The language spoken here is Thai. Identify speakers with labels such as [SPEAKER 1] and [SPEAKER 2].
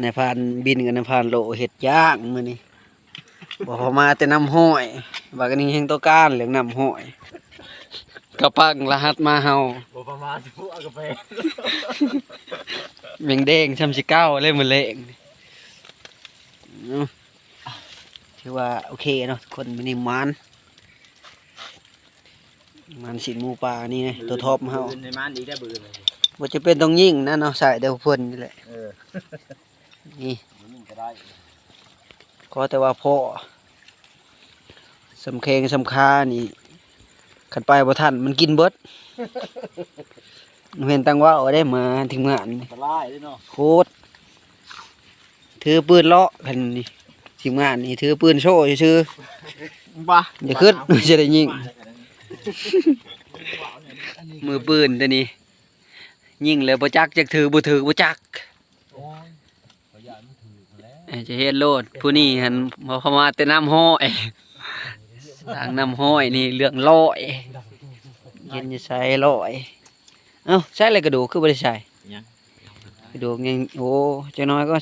[SPEAKER 1] ในพานบินกับในพานโลเห็ดย่างมื้อนี้บ่พอมาแต่น้ำห้อยบักอันนี้แห่งตัวการเหลืองน้ำห้อยกระปังรหัสมาเฮา
[SPEAKER 2] บ่ประมาณผู้เอากาแฟ
[SPEAKER 1] แมงแดงช้ำสิเก้าเลยมื้อเละเอาถือว่าโอเคเนาะทุกคนมื้อนี้มันมันสินหมูปลานี่ไงตัวท็อปเฮา
[SPEAKER 2] ในมันอีกได้เบื่อเลย
[SPEAKER 1] บ่จะเป็นต้องยิ่งนะเนาะใส่เดี๋ยวเพิ่นนี่แหละ
[SPEAKER 2] เออ
[SPEAKER 1] นี่
[SPEAKER 2] มันก็ได้
[SPEAKER 1] ก็แต่ว่าพ่อสำเคงสำคานี่ขันไปบ่ทันมันกินเบิดเห็นตังว่าเอาได้มาทีมงานนี่
[SPEAKER 2] ก็ไล่ด้วยเนาะ
[SPEAKER 1] โคตรถือปืนเลาะกันนี่ทีมงานนี่ถือปืนโชว์ซื่อ
[SPEAKER 2] บ้า
[SPEAKER 1] ๆอย่าขึ้นจะได้ยิงมือปืนตัวนี้ยิงแล้วบ่จักจักถือบ่ถือบ่จัก
[SPEAKER 2] โอ้ยขยานมันถือแล้ว
[SPEAKER 1] เอ้ย จะเฮ็ดโลดผู้นี้หันบ่เข้ามาแต่น้ำห้อยทางน้ำห้อยนี่เรื่องลอยเย็นจะใส่ลอยเอ้าใส่อะไรกระดูกคือบ่ได้ใส่
[SPEAKER 2] ยัง
[SPEAKER 1] กระดูกยังโอ้จักหน้อยก็